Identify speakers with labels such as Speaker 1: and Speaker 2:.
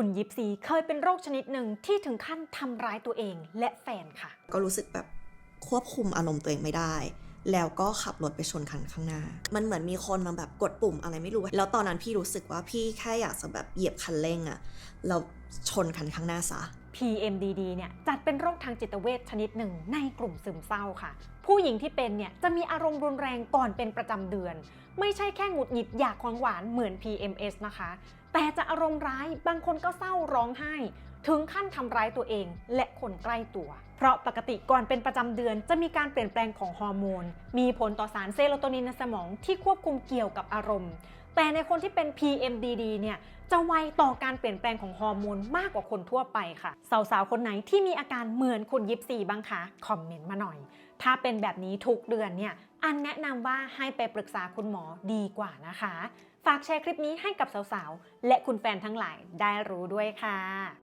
Speaker 1: คุณยิปซีเคยเป็นโรคชนิดหนึ่งที่ถึงขั้นทำร้ายตัวเองและแฟนค่ะ
Speaker 2: ก็รู้สึกแบบควบคุมอารมณ์ตัวเองไม่ได้ แล้วก็ขับรถไปชนคันข้างหน้า มันเหมือนมีคนมาแบบกดปุ่มอะไรไม่รู้ แล้วตอนนั้นพี่รู้สึกว่าพี่แค่อยากจะแบบเหยียบคันเร่งอะเราชนคันข้างหน้าซะ
Speaker 1: PMDD เนี่ยจัดเป็นโรคทางจิตเวชชนิดหนึ่งในกลุ่มซึมเศร้าค่ะ ผู้หญิงที่เป็นเนี่ยจะมีอารมณ์รุนแรงก่อนเป็นประจำเดือน ไม่ใช่แค่หงุดหงิดอยากของหวานเหมือน PMS นะคะ แต่จะอารมณ์ร้าย บางคนก็เศร้าร้องไห้ ถึงขั้นทำร้ายตัวเองและคนใกล้ตัว เพราะปกติก่อนเป็นประจำเดือนจะมีการเปลี่ยนแปลงของฮอร์โมน มีผลต่อสารเซโรโทนินในสมองที่ควบคุมเกี่ยวกับอารมณ์ แต่ในคนที่เป็น PMDD เนี่ยจะไวต่อการเปลี่ยนแปลงของฮอร์โมนมากกว่าคนทั่วไปค่ะ สาวๆ คนไหนที่มีอาการเหมือนคุณยิปซีบ้างคะ คอมเมนต์มาหน่อย ถ้าเป็นแบบนี้ทุกเดือนเนี่ย อันแนะนำว่าให้ไปปรึกษาคุณหมอดีกว่านะคะ ฝากแชร์คลิปนี้ให้กับสาวๆ และคุณแฟนทั้งหลายได้รู้ด้วยค่ะ